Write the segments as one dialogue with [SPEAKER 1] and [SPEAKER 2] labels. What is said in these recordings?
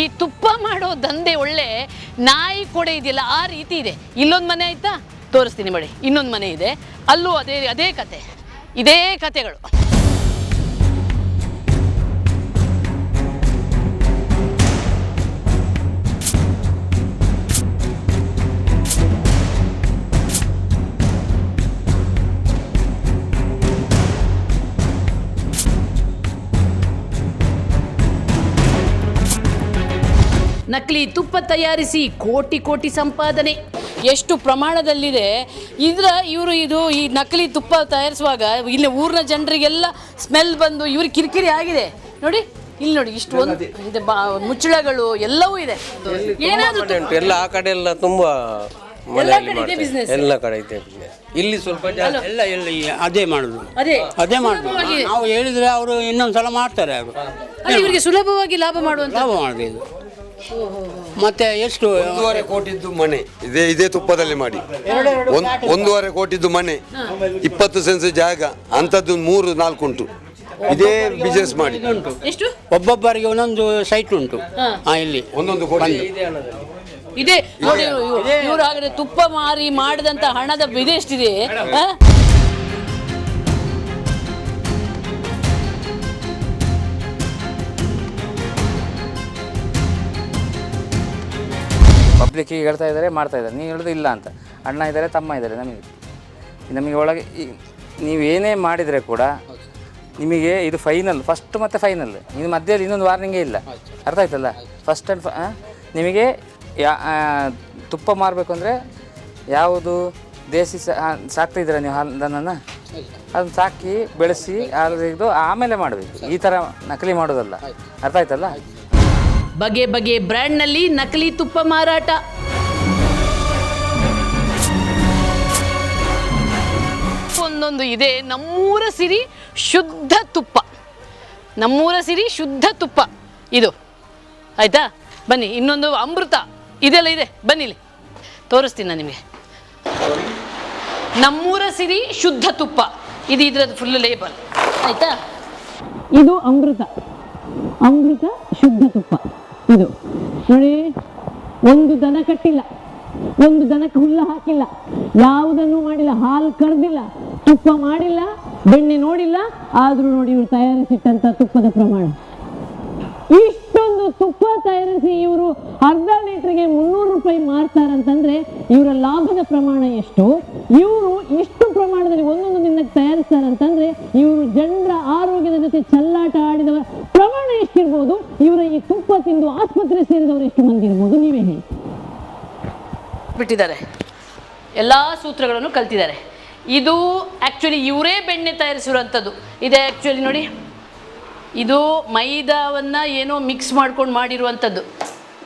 [SPEAKER 1] ಈ ತುಪ್ಪ ಮಾಡೋ ದಂಧೆ ಒಳ್ಳೆ ನಾಯಿ ಕೂಡ ಇದೆಯಲ್ಲ, ಆ ರೀತಿ ಇದೆ. ಇಲ್ಲೊಂದು ಮನೆ ಆಯ್ತಾ? ತೋರಿಸ್ತೀನಿ ಮಾಡಿ ಇನ್ನೊಂದು ಮನೆ ಇದೆ. ಅಲ್ಲೂ ಅದೇ ಅದೇ ಕತೆ. ಇದೇ ಕತೆಗಳು. ನಕಲಿ ತುಪ್ಪ ತಯಾರಿಸಿ ಕೋಟಿ ಕೋಟಿ ಸಂಪಾದನೆ. ಎಷ್ಟು ಪ್ರಮಾಣದಲ್ಲಿದೆ. ಇದ್ರ ಇವರು ಇದು ಈ ನಕಲಿ ತುಪ್ಪ ತಯಾರಿಸುವಾಗ ಇಲ್ಲಿ ಊರಿನ ಜನರಿಗೆಲ್ಲ ಸ್ಮೆಲ್ ಬಂದು ಇವ್ರಿಗೆ ಕಿರಿಕಿರಿ ಆಗಿದೆ. ನೋಡಿ ಇಲ್ಲಿ ನೋಡಿ ಇಷ್ಟು ಒಂದು ಇದೆ ಬಾ ಮುಚ್ಚಳಗಳು ಎಲ್ಲವೂ ಇದೆ. ಏನಾದ್ರು
[SPEAKER 2] ಉಂಟು. ಎಲ್ಲ ಆ ಕಡೆ ಎಲ್ಲ ತುಂಬಾ ಮನೆಯಲ್ಲಿ
[SPEAKER 1] ಕಡೆ ಇದೆ
[SPEAKER 2] ಮಾಡ್ತಾರೆ.
[SPEAKER 1] business.
[SPEAKER 2] ಎಲ್ಲ ಕಡೆ ಇದೆ business. ಇಲ್ಲಿ ಸ್ವಲ್ಪ ಜಾಸ್ತಿ
[SPEAKER 3] ಎಲ್ಲ ಎಲ್ಲ ಈ ಅದೇ ಮಾಡುದು.
[SPEAKER 1] ಅದೇ.
[SPEAKER 3] ಅದೇ ಮಾಡುದು.
[SPEAKER 1] ಸುಲಭವಾಗಿ-
[SPEAKER 3] ನಾವು ಹೇಳಿದ್ರೆ ಅವರು ಇನ್ನೊಂದ್ಸಲ ಮಾಡ್ತಾರೆ ಅವರು.
[SPEAKER 1] ಅಲ್ಲ, ಇವರಿಗೆ ಸುಲಭವಾಗಿ ಲಾಭ ಮಾಡುವಂತ
[SPEAKER 3] ಲಾಭ ಮಾಡುದು ಇದು ಮತ್ತೆ ಎಷ್ಟು
[SPEAKER 4] ಒಂದೂವರೆ ಕೋಟಿದ್ದು ಮನೆ. ಇದೇ ಇದೇ ತುಪ್ಪದಲ್ಲಿ ಮಾಡಿ. ಒಂದ್- ಒಂದೂವರೆ ಕೋಟಿದ್ದು ಮನೆ. ಇಪ್ಪತ್ತು ಸೆನ್ಸ್ ಜಾಗ ಅಂಥದ್ದು ಮೂರು ನಾಲ್ಕು ಉಂಟು ಇದೇ ಬಿಸ್ನೆಸ್ ಮಾಡಿ.
[SPEAKER 1] ಎಷ್ಟು?
[SPEAKER 3] ಒಬ್ಬೊಬ್ಬರಿಗೆ ಒಂದೊಂದು ಸೈಟ್ ಉಂಟು. ಹಾ. ಇಲ್ಲಿ.
[SPEAKER 4] ಒಂದೊಂದು ಕೋಟಿ.
[SPEAKER 1] ಇದೆ ನೋಡಿ ಇವರು ಹಾಗಾದ್ರೆ ತುಪ್ಪ ಮಾರಿ ಮಾಡಿದಂತ ಹಣದ ಬಿದೆ ಎಷ್ಟಿದೆ? ಆ?
[SPEAKER 5] ಪಬ್ಲಿಕ್ಕಿಗೆ ಹೇಳ್ತಾ ಇದ್ದಾರೆ, ಮಾಡ್ತಾ ಇದ್ದಾರೆ. ನೀವು ಹೇಳೋದು ಇಲ್ಲ ಅಂತ. ಅಣ್ಣ ಇದ್ದಾರೆ, ತಮ್ಮ ಇದ್ದಾರೆ ನಮಗೆ. ನಮಗೆ ಒಳಗೆ ನೀವು ಏನೇ ಮಾಡಿದರೆ ಕೂಡ ನಿಮಗೆ ಇದು ಫೈನಲ್ ಫಸ್ಟ್ ಮತ್ತು ಫೈನಲ್ ಇನ್ನು ಮಧ್ಯದಲ್ಲಿ ಇನ್ನೊಂದು ವಾರ್ನಿಂಗೇ ಇಲ್ಲ. ಅರ್ಥ ಆಯ್ತಲ್ಲ? ಫಸ್ಟ್ ಆ್ಯಂಡ್ ನಿಮಗೆ ಯಾ ತುಪ್ಪ ಮಾರಬೇಕು ಅಂದರೆ ಯಾವುದು ದೇಸಿ ಸಾಕ್ತಿದ್ದೀರ ನೀವು ಹಾಲು, ದನನ? ಅದನ್ನ ಸಾಕಿ, ಬೆಳೆಸಿ, ಹಾಲು ತೆಗೆದು ಆಮೇಲೆ ಮಾಡಬೇಕು. ಈ ಥರ ನಕಲಿ ಮಾಡೋದಲ್ಲ. ಅರ್ಥ ಆಯ್ತಲ್ಲ?
[SPEAKER 1] ಬಗೆ ಬಗೆ ಬ್ರ್ಯಾಂಡ್ನಲ್ಲಿ ನಕಲಿ ತುಪ್ಪ ಮಾರಾಟ. ಒಂದೊಂದು ಇದೆ. ನಮ್ಮೂರ ಸಿರಿ ಶುದ್ಧ ತುಪ್ಪ. ನಮ್ಮೂರ ಸಿರಿ ಶುದ್ಧ ತುಪ್ಪ. ಇದು. ಆಯ್ತಾ? ಬನ್ನಿ ಇನ್ನೊಂದು ಅಮೃತ. ಇದೆಲ್ಲ ಇದೆ. ಬನ್ನಿ ಇಲ್ಲಿ. ತೋರಿಸ್ತೀನಿ ನಾನು ನಿಮಗೆ. ನಮ್ಮೂರ ಸಿರಿ ಶುದ್ಧ ತುಪ್ಪ. ಇದು ಇದ್ರದ್ದು ಫುಲ್ ಲೇಬಲ್ ಆಯ್ತಾ? ಇದು ಅಮೃತ. ಅಮೃತ ಶುದ್ಧ ತುಪ್ಪ. ಇದು. ನೋಡಿ, ಒಂದು ದನ ಕಟ್ಟಿಲ್ಲ, ಒಂದು ದನಕ್ಕೆ ಹುಲ್ಲು ಹಾಕಿಲ್ಲ, ಯಾವುದನ್ನು ಮಾಡಿಲ್ಲ, ಹಾಲು ಕರೆದಿಲ್ಲ, ತುಪ್ಪ ಮಾಡಿಲ್ಲ, ಬೆಣ್ಣೆ ನೋಡಿಲ್ಲ, ಆದರೂ ನೋಡಿ ಇವ್ರು ತಯಾರಿಸಿಟ್ಟಂತ ತುಪ್ಪದ ಪ್ರಮಾಣ. ತುಪ್ಪ ತಯಾರಿಸಿ ಇವರು ಅರ್ಧ ಲೀಟರ್ಗೆ ಮುನ್ನೂರು ರೂಪಾಯಿ ಮಾರ್ತಾರಂತಂದ್ರೆ ಇವರ ಲಾಭದ ಪ್ರಮಾಣ ಎಷ್ಟು? ಇವರು ಇಷ್ಟು ಪ್ರಮಾಣದಲ್ಲಿ ಒಂದೊಂದು ದಿನಕ್ಕೆ ತಯಾರಿಸ್ತಾರಂತಂದ್ರೆ ಇವರು ಜನರ ಆರೋಗ್ಯದ ಜೊತೆ ಚಲ್ಲಾಟ ಆಡಿದವರ ಪ್ರಮಾಣ ಎಷ್ಟಿರ್ಬೋದು? ಇವರ ಈ ತುಪ್ಪ ತಿಂದು ಆಸ್ಪತ್ರೆ ಸೇರಿದವರು ಎಷ್ಟು ಮಂದಿ ಇರ್ಬೋದು? ನೀವೇ ಹೇಳಿ. ಬಿಟ್ಟಿದ್ದಾರೆ. ಎಲ್ಲ ಸೂತ್ರಗಳನ್ನು ಕಲ್ತಿದ್ದಾರೆ. ಇದು ಆ್ಯಕ್ಚುಲಿ ಇವರೇ ಬೆಣ್ಣೆ ತಯಾರಿಸಿರುವಂಥದ್ದು ಇದೆ ಆ್ಯಕ್ಚುಲಿ ನೋಡಿ. ಇದು ಮೈದಾವನ್ನು ಏನೋ ಮಿಕ್ಸ್ ಮಾಡ್ಕೊಂಡು ಮಾಡಿರುವಂಥದ್ದು.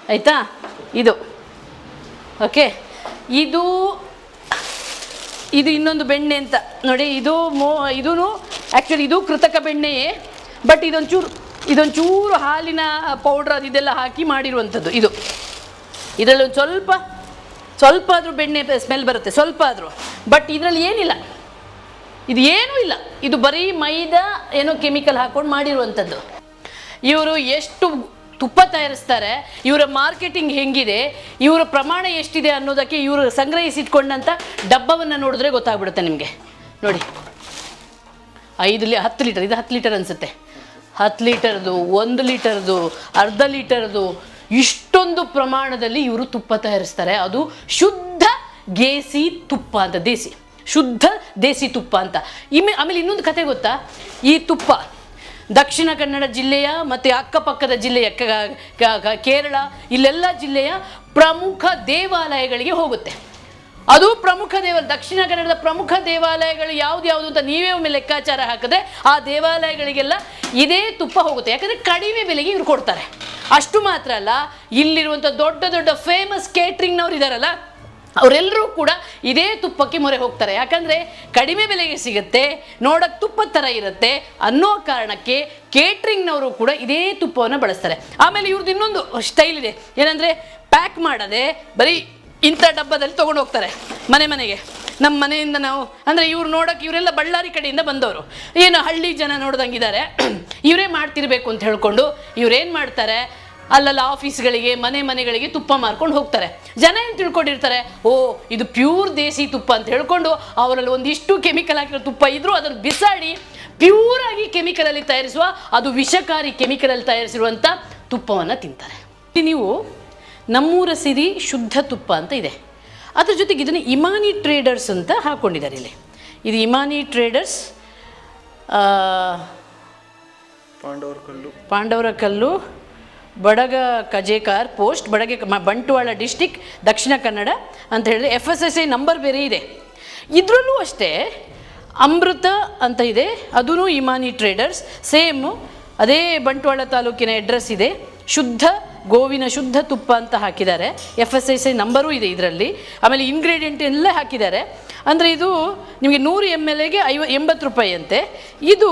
[SPEAKER 1] ಆಯಿತಾ? ಇದು. ಓಕೆ ಇದು ಇದು ಇನ್ನೊಂದು ಬೆಣ್ಣೆ ಅಂತ. ನೋಡಿ, ಇದು ಮೋ ಇದೂ ಆ್ಯಕ್ಚುಲಿ ಇದು ಕೃತಕ ಬೆಣ್ಣೆಯೇ ಬಟ್ ಇದೊಂಚೂರು ಇದೊಂಚೂರು ಹಾಲಿನ ಪೌಡ್ರ್ ಅದು ಇದೆಲ್ಲ ಹಾಕಿ ಮಾಡಿರುವಂಥದ್ದು. ಇದು. ಇದರಲ್ಲಿ ಒಂದು ಸ್ವಲ್ಪ ಸ್ವಲ್ಪ ಆದರೂ ಬೆಣ್ಣೆ ಸ್ಮೆಲ್ ಬರುತ್ತೆ, ಸ್ವಲ್ಪ ಆದರೂ. ಬಟ್ ಇದರಲ್ಲಿ ಏನಿಲ್ಲ. ಇದು ಏನೂ ಇಲ್ಲ. ಇದು ಬರೀ ಮೈದಾ ಏನೋ ಕೆಮಿಕಲ್ ಹಾಕೊಂಡು ಮಾಡಿರುವಂಥದ್ದು. ಇವರು ಎಷ್ಟು ತುಪ್ಪ ತಯಾರಿಸ್ತಾರೆ, ಇವರ ಮಾರ್ಕೆಟಿಂಗ್ ಹೆಂಗಿದೆ, ಇವರ ಪ್ರಮಾಣ ಎಷ್ಟಿದೆ ಅನ್ನೋದಕ್ಕೆ ಇವರು ಸಂಗ್ರಹಿಸಿಟ್ಕೊಂಡಂಥ ಡಬ್ಬವನ್ನು ನೋಡಿದ್ರೆ ಗೊತ್ತಾಗ್ಬಿಡುತ್ತೆ ನಿಮಗೆ. ನೋಡಿ, ಐದು ಲಿ, ಹತ್ತು ಲೀಟರ್, ಇದು ಹತ್ತು ಲೀಟರ್ ಅನಿಸುತ್ತೆ. ಹತ್ತು ಲೀಟರ್ದು, ಒಂದು ಲೀಟರ್ದು, ಅರ್ಧ ಲೀಟರ್ದು, ಇಷ್ಟೊಂದು ಪ್ರಮಾಣದಲ್ಲಿ ಇವರು ತುಪ್ಪ ತಯಾರಿಸ್ತಾರೆ. ಅದು ಶುದ್ಧ ಗೇಸಿ ತುಪ್ಪ ಅಂತ, ದೇಸಿ. ಶುದ್ಧ ದೇಸಿ ತುಪ್ಪ ಅಂತ. ಇಮೇ ಆಮೇಲೆ ಇನ್ನೊಂದು ಕತೆ ಗೊತ್ತಾ? ಈ ತುಪ್ಪ ದಕ್ಷಿಣ ಕನ್ನಡ ಜಿಲ್ಲೆಯ ಮತ್ತು ಅಕ್ಕಪಕ್ಕದ ಜಿಲ್ಲೆಯ ಕೇರಳ ಇಲ್ಲೆಲ್ಲ ಜಿಲ್ಲೆಯ ಪ್ರಮುಖ ದೇವಾಲಯಗಳಿಗೆ ಹೋಗುತ್ತೆ. ಅದು ಪ್ರಮುಖ ದೇವಾಲಯ ದಕ್ಷಿಣ ಕನ್ನಡದ ಪ್ರಮುಖ ದೇವಾಲಯಗಳು ಯಾವ್ದು ಯಾವುದು ಅಂತ ನೀವೇ ಒಮ್ಮೆ ಲೆಕ್ಕಾಚಾರ ಹಾಕಿದ್ರೆ ಆ ದೇವಾಲಯಗಳಿಗೆಲ್ಲ ಇದೇ ತುಪ್ಪ ಹೋಗುತ್ತೆ. ಯಾಕಂದರೆ ಕಡಿಮೆ ಬೆಲೆಗೆ ಇವ್ರು ಕೊಡ್ತಾರೆ. ಅಷ್ಟು ಮಾತ್ರ ಅಲ್ಲ ಇಲ್ಲಿರುವಂಥ ದೊಡ್ಡ ದೊಡ್ಡ ಫೇಮಸ್ ಕೇಟ್ರಿಂಗ್ನವ್ರು ಇದ್ದಾರಲ್ಲ ಅವರೆಲ್ಲರೂ ಕೂಡ ಇದೇ ತುಪ್ಪಕ್ಕೆ ಮೊರೆ ಹೋಗ್ತಾರೆ. ಯಾಕಂದರೆ ಕಡಿಮೆ ಬೆಲೆಗೆ ಸಿಗುತ್ತೆ ನೋಡಕ್ಕೆ ತುಪ್ಪದ ಥರ ಇರುತ್ತೆ ಅನ್ನೋ ಕಾರಣಕ್ಕೆ ಕೇಟ್ರಿಂಗ್ನವರು ಕೂಡ ಇದೇ ತುಪ್ಪವನ್ನು ಬಳಸ್ತಾರೆ. ಆಮೇಲೆ ಇವ್ರದ್ದು ಇನ್ನೊಂದು ಸ್ಟೈಲ್ ಇದೆ. ಏನಂದರೆ ಪ್ಯಾಕ್ ಮಾಡದೆ ಬರೀ ಇಂಥ ಡಬ್ಬದಲ್ಲಿ ತೊಗೊಂಡು ಹೋಗ್ತಾರೆ ಮನೆ ಮನೆಗೆ. ನಮ್ಮ ಮನೆಯಿಂದ ನಾವು, ಅಂದರೆ ಇವ್ರು ನೋಡೋಕೆ ಇವರೆಲ್ಲ ಬಳ್ಳಾರಿ ಕಡೆಯಿಂದ ಬಂದವರು. ಏನು ಹಳ್ಳಿ ಜನ ನೋಡ್ದಂಗಿದ್ದಾರೆ ಇವರೇ ಮಾಡ್ತಿರ್ಬೇಕು ಅಂತ ಹೇಳ್ಕೊಂಡು ಇವ್ರೇನು ಮಾಡ್ತಾರೆ? ಅಲ್ಲಲ್ಲ ಆಫೀಸ್ಗಳಿಗೆ ಮನೆ ಮನೆಗಳಿಗೆ ತುಪ್ಪ ಮಾರ್ಕೊಂಡು ಹೋಗ್ತಾರೆ. ಜನ ಏನು ತಿಳ್ಕೊಂಡಿರ್ತಾರೆ? ಓ ಇದು ಪ್ಯೂರ್ ದೇಸಿ ತುಪ್ಪ ಅಂತ ಹೇಳ್ಕೊಂಡು ಅವರಲ್ಲಿ ಒಂದಿಷ್ಟು ಕೆಮಿಕಲ್ ಹಾಕಿರೋ ತುಪ್ಪ ಇದ್ರೂ ಅದನ್ನು ಬಿಸಾಡಿ ಪ್ಯೂರ್ ಆಗಿ ಕೆಮಿಕಲಲ್ಲಿ ತಯಾರಿಸುವ ಅದು ವಿಷಕಾರಿ ಕೆಮಿಕಲಲ್ಲಿ ತಯಾರಿಸಿರುವಂಥ ತುಪ್ಪವನ್ನು ತಿಂತಾರೆ. ಇಲ್ಲಿ ನೀವು ನಮ್ಮೂರ ಸಿರಿ ಶುದ್ಧ ತುಪ್ಪ ಅಂತ ಇದೆ. ಅದ್ರ ಜೊತೆಗೆ ಇದನ್ನು ಇಮಾನಿ ಟ್ರೇಡರ್ಸ್ ಅಂತ ಹಾಕ್ಕೊಂಡಿದ್ದಾರೆ ಇಲ್ಲಿ. ಇದು ಇಮಾನಿ ಟ್ರೇಡರ್ಸ್ ಪಾಂಡವರ ಕಲ್ಲು ಬಡಗ ಕಜೇಕಾರ್ ಪೋಸ್ಟ್, ಬಡಗೆ ಬಂಟ್ವಾಳ ಡಿಸ್ಟಿಕ್, ದಕ್ಷಿಣ ಕನ್ನಡ ಅಂತ ಹೇಳಿದ್ರೆ F S S I number ಬೇರೆ ಇದೆ. ಇದರಲ್ಲೂ ಅಷ್ಟೇ ಅಮೃತ ಅಂತ ಇದೆ ಅದೂ ಇಮಾನಿ ಟ್ರೇಡರ್ಸ್ ಸೇಮ್ ಅದೇ ಬಂಟ್ವಾಳ ತಾಲೂಕಿನ ಅಡ್ರೆಸ್ ಇದೆ. ಶುದ್ಧ ಗೋವಿನ ಶುದ್ಧ ತುಪ್ಪ ಅಂತ ಹಾಕಿದ್ದಾರೆ. ಎಫ್ ಎಸ್ ಐ ನಂಬರೂ ಇದೆ ಇದರಲ್ಲಿ. ಆಮೇಲೆ ಇಂಗ್ರೀಡಿಯೆಂಟ್ ಎಲ್ಲ ಹಾಕಿದ್ದಾರೆ. ಅಂದರೆ ಇದು ನಿಮಗೆ ನೂರು ಎಂ ಎಲ್ ಎಗೆ ಐವ, ಎಂಬತ್ತು ರೂಪಾಯಿ ಅಂತೆ ಇದು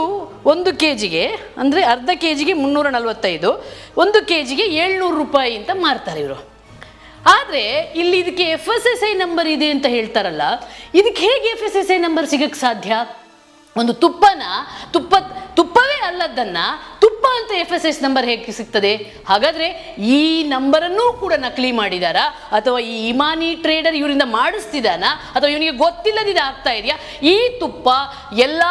[SPEAKER 1] ಒಂದು ಕೆ ಜಿಗೆ ಅಂದರೆ ಅರ್ಧ ಕೆ ಜಿಗೆ ಮುನ್ನೂರ ನಲವತ್ತೈದು ಒಂದು ಕೆ ಜಿಗೆ ಏಳ್ನೂರು ರೂಪಾಯಿ ಅಂತ ಮಾರ್ತಾರೆ ಇವರು. ಆದರೆ ಇಲ್ಲಿ ಇದಕ್ಕೆ F S S I number ಇದೆ ಅಂತ ಹೇಳ್ತಾರಲ್ಲ, ಇದಕ್ಕೆ ಹೇಗೆ F S S I number ಸಿಗಕ್ಕೆ ಸಾಧ್ಯ? ಒಂದು ತುಪ್ಪನ, ತುಪ್ಪ ತುಪ್ಪವೇ ಅಲ್ಲದನ್ನ ತುಪ್ಪ ಅಂತ ಎಫ್ ಎಸ್ ಎಸ್ ನಂಬರ್ ಹೇಗೆ ಸಿಗ್ತದೆ? ಹಾಗಾದ್ರೆ ಈ ನಂಬರನ್ನೂ ಕೂಡ ನಕಲಿ ಮಾಡಿದಾರಾ? ಅಥವಾ ಈ ಇಮಾನಿ ಟ್ರೇಡರ್ ಇವರಿಂದ ಮಾಡಿಸ್ತಿದಾನ? ಅಥವಾ ಇವನಿಗೆ ಗೊತ್ತಿಲ್ಲದಿದ ಆಗ್ತಾ ಇದೆಯಾ? ಈ ತುಪ್ಪ ಎಲ್ಲ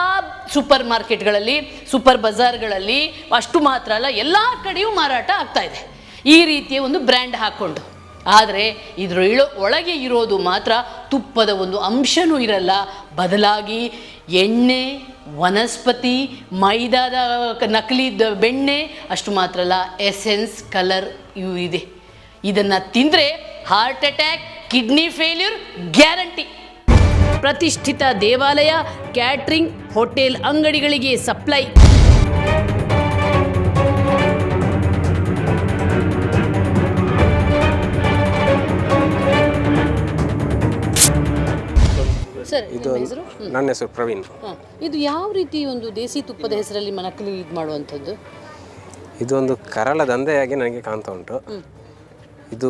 [SPEAKER 1] ಸೂಪರ್ ಮಾರ್ಕೆಟ್ಗಳಲ್ಲಿ ಸೂಪರ್ ಬಜಾರ್ಗಳಲ್ಲಿ ಅಷ್ಟು ಮಾತ್ರ ಅಲ್ಲ, ಎಲ್ಲ ಕಡೆಯೂ ಮಾರಾಟ ಆಗ್ತಾ ಇದೆ. ಈ ರೀತಿಯ ಒಂದು ಬ್ರ್ಯಾಂಡ್ ಹಾಕ್ಕೊಂಡು ಆದರೆ ಇದರ ಒಳಗೆ ಇರೋದು ಮಾತ್ರ ತುಪ್ಪದ ಒಂದು ಅಂಶನೂ ಇರಲ್ಲ. ಬದಲಾಗಿ ಎಣ್ಣೆ, ವನಸ್ಪತಿ, ಮೈದಾದ ನಕಲಿ ಬೆಣ್ಣೆ, ಅಷ್ಟು ಮಾತ್ರ ಅಲ್ಲ, ಎಸೆನ್ಸ್, ಕಲರ್ ಇವು ಇದೆ. ಇದನ್ನು ತಿಂದರೆ heart attack, kidney failure guarantee. ಪ್ರತಿಷ್ಠಿತ ದೇವಾಲಯ, ಕ್ಯಾಟ್ರಿಂಗ್, ಹೋಟೆಲ್ ಅಂಗಡಿಗಳಿಗೆ ಸಪ್ಲೈ.
[SPEAKER 2] ನನ್ನ ಹೆಸರು ಪ್ರವೀಣ್.
[SPEAKER 1] ಇದು ಯಾವ ರೀತಿ ಒಂದು ದೇಸಿ ತುಪ್ಪದ ಹೆಸರಲ್ಲಿ ನಕಲಿ ಇದು ಮಾಡುವಂಥದ್ದು?
[SPEAKER 2] ಇದೊಂದು ಕರಳ ದಂಧೆಯಾಗಿ ನನಗೆ ಕಾಣ್ತಾ ಉಂಟು. ಇದು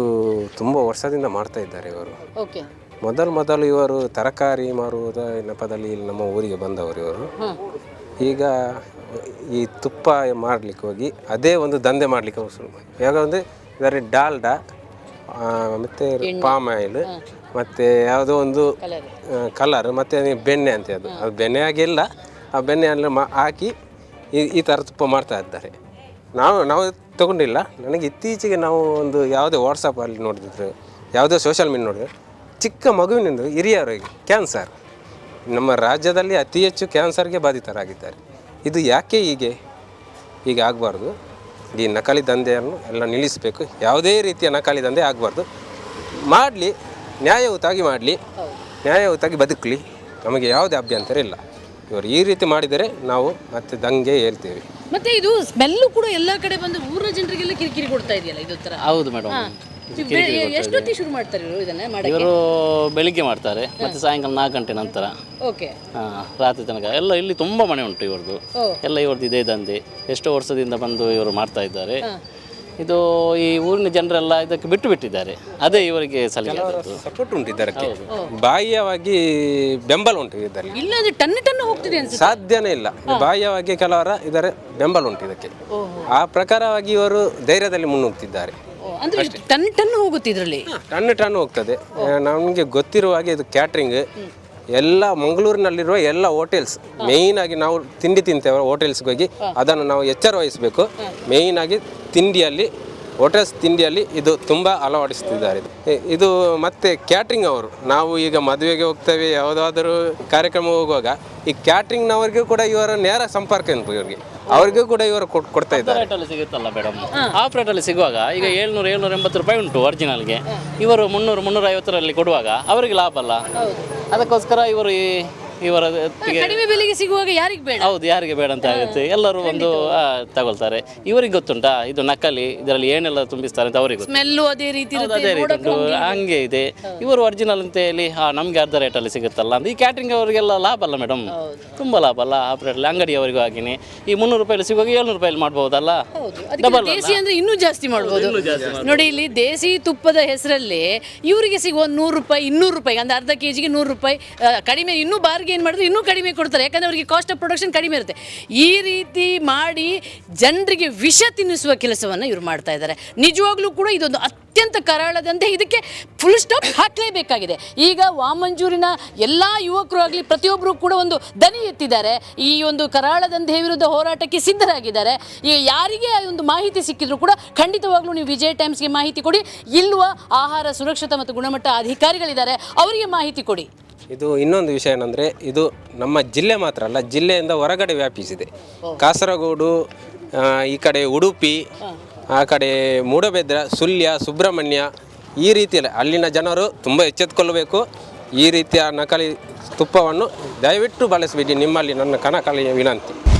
[SPEAKER 2] ತುಂಬ ವರ್ಷದಿಂದ ಮಾಡ್ತಾ ಇದ್ದಾರೆ ಇವರು.
[SPEAKER 1] ಓಕೆ.
[SPEAKER 2] ಮೊದಲು ಮೊದಲು ಇವರು ತರಕಾರಿ ಮಾರುವುದ ನೆಪದಲ್ಲಿ ಇಲ್ಲಿ ನಮ್ಮ ಊರಿಗೆ ಬಂದವರು ಇವರು. ಈಗ ಈ ತುಪ್ಪ ಮಾಡಲಿಕ್ಕೆ ಹೋಗಿ ಅದೇ ಒಂದು ದಂಧೆ ಮಾಡಲಿಕ್ಕೆ ಶುರು ಯಾಕಂದರೆ ಯಾವಾಗ ಒಂದು ಇದರಲ್ಲಿ ಡಾಲ್ಡಾ ಮತ್ತೆ ಪಾಮ್ ಆಯಿಲ್ ಮತ್ತು ಯಾವುದೋ ಒಂದು ಕಲರ್ ಮತ್ತು ಬೆಣ್ಣೆ ಅಂತ ಅದು. ಅದು ಬೆಣ್ಣೆ ಆಗಿಲ್ಲ. ಆ ಬೆಣ್ಣೆಯನ್ನು ಮಾ ಹಾಕಿ ಈ ಈ ಥರ ತುಪ್ಪ ಮಾಡ್ತಾ ಇದ್ದಾರೆ. ನಾವು ನಾವು ತಗೊಂಡಿಲ್ಲ. ನನಗೆ ಇತ್ತೀಚೆಗೆ ನಾವು ಒಂದು ಯಾವುದೇ ವಾಟ್ಸಪ್ಪಲ್ಲಿ ನೋಡಿದ್ರೆ ಯಾವುದೋ ಸೋಷಿಯಲ್ ಮೀಡಿಯಾ ನೋಡಿದ್ರೆ ಚಿಕ್ಕ ಮಗುವಿನಿಂದ ಹಿರಿಯರಿಗೆ ಕ್ಯಾನ್ಸರ್ ನಮ್ಮ ರಾಜ್ಯದಲ್ಲಿ ಅತಿ ಹೆಚ್ಚು ಕ್ಯಾನ್ಸರ್ಗೆ ಬಾಧಿತರಾಗಿದ್ದಾರೆ. ಇದು ಯಾಕೆ ಹೀಗೆ ಹೀಗೆ ಆಗಬಾರ್ದು? ಈ ನಕಲಿ ದಂಧೆಯನ್ನು ಎಲ್ಲ ನಿಲ್ಲಿಸಬೇಕು. ಯಾವುದೇ ರೀತಿಯ ನಕಲಿ ದಂಧೆ ಆಗಬಾರ್ದು. ಮಾಡಲಿ. ನ್ಯಾಯಯುತವಾಗಿ ಮಾಡಲಿ ನ್ಯಾಯಯುತವಾಗಿ ಬದುಕಲಿ ನಮಗೆ ಯಾವುದೇ ಅಭ್ಯಂತರ ಇಲ್ಲ. ಇವರು ಈ ರೀತಿ ಮಾಡಿದರೆ ನಾವು ಮತ್ತೆ ದಂಗೆ ಹೇಳ್ತೇವೆ
[SPEAKER 1] ಮತ್ತೆ ಇದು ಸ್ಮೆಲ್ಲು ಕೂಡ ಎಲ್ಲ ಕಡೆ ಬಂದು ಊರ ಜನರಿಗೆಲ್ಲ ಕಿರಿಕಿರಿ ಕೊಡ್ತಾ ಇದೆಯಲ್ಲ ಇದು ತರ
[SPEAKER 6] ಹೌದು ಮೇಡಮ್
[SPEAKER 1] ಎಷ್ಟೊತ್ತಿಗೆ ಶುರು ಮಾಡ್ತಾರೆ ಇವರು ಇದನ್ನ ಮಾಡಕ್ಕೆ?
[SPEAKER 6] ಇವರು ಬೆಳಿಗ್ಗೆ ಮಾಡ್ತಾರೆ ಮತ್ತೆ ಸಾಯಂಕಾಲ ನಾಲ್ಕು ಗಂಟೆ ನಂತರ.
[SPEAKER 1] ಓಕೆ.
[SPEAKER 6] ರಾತ್ರಿ ತನಕ. ಎಲ್ಲ ಇಲ್ಲಿ ತುಂಬಾ ಮನೆ ಉಂಟು ಇವ್ರದ್ದು. ಎಲ್ಲ ಇವ್ರದ್ದು ಇದೇ ದಂಧೆ. ಎಷ್ಟೋ ವರ್ಷದಿಂದ ಬಂದು ಇವರು ಮಾಡ್ತಾ ಇದ್ದಾರೆ. ಇದು ಈ ಊರಿನ ಜನರೆಲ್ಲ ಇದಕ್ಕೆ ಬಿಟ್ಟು ಬಿಟ್ಟಿದ್ದಾರೆ. ಅದೇ ಇವರಿಗೆ ಸಲಹೆ ಆದದ್ದು.
[SPEAKER 2] ಸಪೋರ್ಟ್ ಉಂಟು ಇದಕ್ಕೆ ಬಾಹ್ಯವಾಗಿ ಬೆಂಬಲ ಉಂಟು ಇದರಲ್ಲಿ.
[SPEAKER 1] ಇಲ್ಲ ಅದು ಟನ್ ಟನ್ ಹೋಗ್ತಿದೆ ಅನ್ಸುತ್ತೆ.
[SPEAKER 2] ಸಾಧ್ಯನೇ ಇಲ್ಲ. ಬಾಹ್ಯವಾಗಿ ಕೆಲವರ ಇದರ ಬೆಂಬಲ ಉಂಟು ಇದಕ್ಕೆ. ಆ ಪ್ರಕಾರವಾಗಿ ಇವರು ಧೈರ್ಯದಲ್ಲಿ ಮುನ್ನುಗ್ತಿದ್ದಾರೆ.
[SPEAKER 1] ಓ, ಅಂದ್ರೆ ಟನ್ ಟನ್ ಹೋಗುತ್ತೆ ಇದರಲ್ಲಿ?
[SPEAKER 2] ಟನ್ ಟನ್ ಹೋಗ್ತದೆ. ನಮಗೆ ಗೊತ್ತಿರುವ ಹಾಗೆ ಇದು ಕ್ಯಾಟ್ರಿಂಗ್ ಎಲ್ಲ ಮಂಗಳೂರಿನಲ್ಲಿರುವ ಎಲ್ಲ ಹೋಟೆಲ್ಸ್ ಮೇಯ್ನ್ ಆಗಿ ನಾವು ತಿಂಡಿ ತಿಂತೇವೆ ಹೋಟೆಲ್ಸ್ಗೆ ಹೋಗಿ ಅದನ್ನು ನಾವು ಎಚ್ಚರ ವಹಿಸಬೇಕು. ಮೇಯ್ನ್ ಆಗಿ ತಿಂಡಿಯಲ್ಲಿ ಹೋಟೆಲ್ಸ್ ತಿಂಡಿಯಲ್ಲಿ ಇದು ತುಂಬ ಅಳವಡಿಸ್ತಿದ್ದಾರೆ. ಇದು ಮತ್ತೆ ಕ್ಯಾಟ್ರಿಂಗ್ ಅವರು ನಾವು ಈಗ ಮದುವೆಗೆ ಹೋಗ್ತೇವೆ ಯಾವುದಾದರೂ ಕಾರ್ಯಕ್ರಮ ಹೋಗುವಾಗ ಈ ಕ್ಯಾಟ್ರಿಂಗ್ನವರಿಗೂ ಕೂಡ ಇವರ ನೇರ ಸಂಪರ್ಕ ಇವರಿಗೆ. ಅವರಿಗೂ ಕೂಡ ಇವರು ಕೊಡ್- ಕೊಡ್ತಾ ಇದ್ದಾರೆ.
[SPEAKER 6] ರೇಟಲ್ಲಿ ಸಿಗುತ್ತಲ್ಲ ಮೇಡಮ್ ಆಫ್ ರೇಟಲ್ಲಿ ಸಿಗುವಾಗ ಈಗ ಏಳ್ನೂರು ಏಳ್ನೂರ ಎಂಬತ್ತು ರೂಪಾಯಿ ಉಂಟು ಒರಿಜಿನಲ್ಗೆ ಇವರು ಮುನ್ನೂರು ಮುನ್ನೂರ ಐವತ್ತರಲ್ಲಿ ಕೊಡುವಾಗ ಅವರಿಗೆ ಲಾಭ ಅಲ್ಲ? ಅದಕ್ಕೋಸ್ಕರ ಇವರು ಈ ಇವರ
[SPEAKER 1] ಕಡಿಮೆ ಬೆಲೆಗೆ ಸಿಗುವಾಗ ಯಾರಿಗೆ ಬೇಡ?
[SPEAKER 6] ಹೌದು ಯಾರಿಗೆ ಬೇಡ ಅಂತ ಆಗುತ್ತೆ. ಎಲ್ಲರೂ ಒಂದು ಆ, ತಗೊಳ್ತಾರೆ. ಇವರಿಗೆ ಗೊತ್ತುಂಟಾ? ಇದು ನಕಲಿ ಇದರಲ್ಲಿ ಏನೆಲ್ಲ ತುಂಬಿಸ್ತಾರೆ ಅಂತ ಅವರಿಗೆ
[SPEAKER 1] ಸ್ಮೆಲ್ಲು ಅದೇ ರೀತಿ
[SPEAKER 6] ಹೌದು, ಅದೇ ರೀತಿ ಉಂಟು. ಹಂಗೆ ಇದೆ. ಇವರು ಒರಿಜಿನಲ್ ಅಂತ ಹೇಳಿ ಹಾ ನಮ್ಗೆ ಅರ್ಧ ರೇಟಲ್ಲಿ ಸಿಗುತ್ತಲ್ಲ ಅಂತ. ಈ ಕ್ಯಾಟ್ರಿಂಗ್ ಅವರಿಗೆಲ್ಲ ಲಾಭ ಅಲ್ಲ ಮೇಡಮ್ ತುಂಬಾ ಲಾಭ ಅಲ್ಲ ಆ ರೇಟಲ್ಲಿ ಅಂಗಡಿಯವರಿಗೂ ಹಾಗೆಯೇ ಈ ಮುನ್ನೂರು ರೂಪಾಯಿ ಸಿಗುವಾಗ ಏಳ್ನೂರು ರೂಪಾಯಲ್ಲಿ ಮಾಡ್ಬೋದಲ್ಲ? ಡಬಲ್
[SPEAKER 1] ದೇಸಿ ಅಂದ್ರೆ ಇನ್ನೂ ಜಾಸ್ತಿ ಮಾಡ್ಬೋದು. ನೋಡಿ ಇಲ್ಲಿ ದೇಸಿ ತುಪ್ಪದ ಹೆಸರಲ್ಲಿ ಇವರಿಗೆ ಸಿಗುವ ನೂರು ರೂಪಾಯಿ ಇನ್ನೂರು ರೂಪಾಯಿ ಅಂದ್ರೆ ಅರ್ಧ ಕೆಜಿಗೆ ನೂರು ರೂಪಾಯಿ ಆ, ಕಡಿಮೆ ಇನ್ನೂ ಬಾರ್ಗೆ ಜನರಿಗೆ ಏನು ಮಾಡಿದ್ರು ಇನ್ನೂ ಕಡಿಮೆ ಕೊಡ್ತಾರೆ. ಯಾಕಂದರೆ ಅವರಿಗೆ ಕಾಸ್ಟ್ ಆಫ್ ಪ್ರೊಡಕ್ಷನ್ ಕಡಿಮೆ ಇರುತ್ತೆ. ಈ ರೀತಿ ಮಾಡಿ ಜನರಿಗೆ ವಿಷ ತಿನ್ನಿಸುವ ಕೆಲಸವನ್ನು ಇವರು ಮಾಡ್ತಾ ಇದ್ದಾರೆ. ನಿಜವಾಗ್ಲೂ ಕೂಡ ಇದೊಂದು ಅತ್ಯಂತ ಕರಾಳದಂತೆ ಇದಕ್ಕೆ ಫುಲ್ ಸ್ಟಾಪ್ ಹಾಕಲೇಬೇಕಾಗಿದೆ. ಈಗ ವಾಮಂಜೂರಿನ ಎಲ್ಲ ಯುವಕರು ಆಗಲಿ ಪ್ರತಿಯೊಬ್ಬರು ಕೂಡ ಒಂದು ದನಿ ಎತ್ತಿದ್ದಾರೆ. ಈ ಒಂದು ಕರಾಳದಂಧೆ ವಿರುದ್ಧ ಹೋರಾಟಕ್ಕೆ ಸಿದ್ಧರಾಗಿದ್ದಾರೆ. ಈಗ ಯಾರಿಗೆ ಒಂದು ಮಾಹಿತಿ ಸಿಕ್ಕಿದ್ರು ಕೂಡ ಖಂಡಿತವಾಗ್ಲೂ ನೀವು ವಿಜಯ ಟೈಮ್ಸ್ಗೆ ಮಾಹಿತಿ ಕೊಡಿ. ಇಲ್ವಾ ಆಹಾರ ಸುರಕ್ಷತಾ ಮತ್ತು ಗುಣಮಟ್ಟ ಅಧಿಕಾರಿಗಳಿದ್ದಾರೆ. ಅವರಿಗೆ ಮಾಹಿತಿ ಕೊಡಿ.
[SPEAKER 2] ಇದು ಇನ್ನೊಂದು ವಿಷಯ ಏನಂದರೆ ಇದು ನಮ್ಮ ಜಿಲ್ಲೆ ಮಾತ್ರ ಅಲ್ಲ ಜಿಲ್ಲೆಯಿಂದ ಹೊರಗಡೆ ವ್ಯಾಪಿಸಿದೆ. ಕಾಸರಗೋಡು ಆ, ಈ ಕಡೆ ಉಡುಪಿ ಆ ಕಡೆ ಮೂಡಬೆದ್ರ ಸುಳ್ಯ ಸುಬ್ರಹ್ಮಣ್ಯ ಈ ರೀತಿಯಲ್ಲಿ ಅಲ್ಲಿನ ಜನರು ತುಂಬ ಎಚ್ಚೆತ್ತುಕೊಳ್ಳಬೇಕು ಈ ರೀತಿಯ ನಕಲಿ ತುಪ್ಪವನ್ನು ದಯವಿಟ್ಟು ಬಳಸಬೇಡಿ ನಿಮ್ಮಲ್ಲಿ ನನ್ನ ಕನಕಲಿಯ ವಿನಂತಿ.